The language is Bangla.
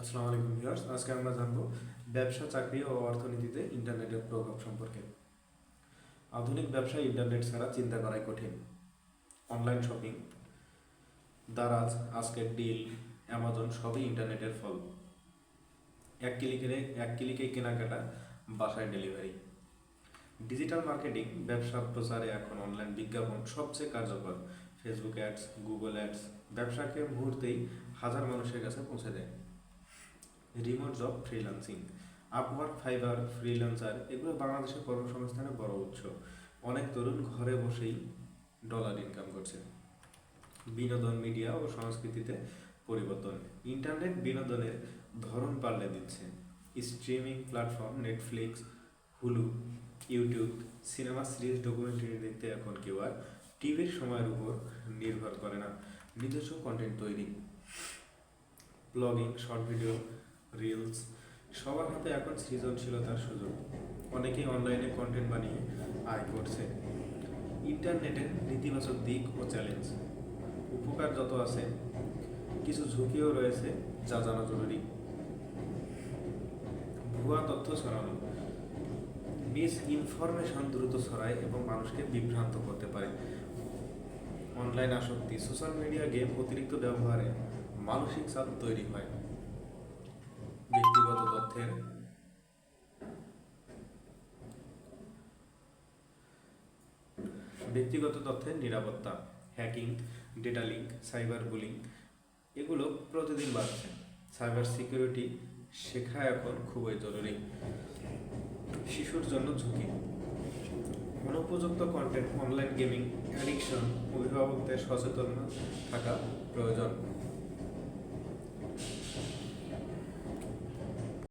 আসসালামু আলাইকুম ভিউয়ার্স, আজকে আমরা জানব ব্যবসা, চাকরি ও অর্থনীতিতে ইন্টারনেটের প্রভাব সম্পর্কে। আধুনিক ব্যবসায় ইন্টারনেট ছাড়া চিন্তা করাই কঠিন। অনলাইন শপিং দারাজ, আজকের ডিল অ্যামাজন সবই ইন্টারনেটের ফল। এক ক্লিকে এক ক্লিকে কেনাকাটা, বাসায় ডেলিভারি ডিজিটাল মার্কেটিং ব্যবসা প্রচারে এখন অনলাইন বিজ্ঞাপন সবচেয়ে কার্যকর। ফেসবুক অ্যাডস গুগল অ্যাডস ব্যবসাকে মুহূর্তেই হাজার মানুষের কাছে পৌঁছে দেয়। Remote job freelancing Upwork Fiverr freelancer এগুলো বাংলাদেশের কর্মসংস্থানের বড় উৎস। অনেক তরুণ ঘরে বসেই ডলার ইনকাম করছে। বিনোদন মিডিয়া ও সংস্কৃতিতে পরিবর্তন। ইন্টারনেট বিনোদনের ধরন পাল্টে দিচ্ছে। Streaming platform Netflix Hulu YouTube cinema series documentary দেখতে এখন কেউ আর টিভির সময়ের উপর নির্ভর করে না। নিজস্ব কন্টেন্ট তৈরি। ব্লগিং শর্ট ভিডিও রিলস সবার হাতে এখন সৃজনশীলতার সুযোগ। অনেকেই অনলাইনে কন্টেন্ট বানিয়ে আয় করছে। ইন্টারনেটের নেতিবাচক দিক ও চ্যালেঞ্জ উপকার যত আছে, কিছু ঝুঁকিও রয়েছে, যা জানা জরুরি। ভুয়া তথ্য ছড়ানো। মিস ইনফরমেশন দ্রুত ছড়ায় এবং মানুষকে বিভ্রান্ত করতে পারে। অনলাইন আসক্তি সোশ্যাল মিডিয়া গেম অতিরিক্ত ব্যবহারে মানসিক চাপ তৈরি হয়। ব্যক্তিগত তথ্যের। ব্যক্তিগত তথ্যের নিরাপত্তা hacking data link cyber bullying এগুলো প্রতিদিন বাড়ছে। সাইবার সিকিউরিটি শেখা এখন খুবই জরুরি। শিশুর জন্য ঝুঁকি। অনুপযুক্ত কন্টেন্ট অনলাইন গেমিং অ্যাডিকশন অভিভাবকদের সচেতন থাকা প্রয়োজন।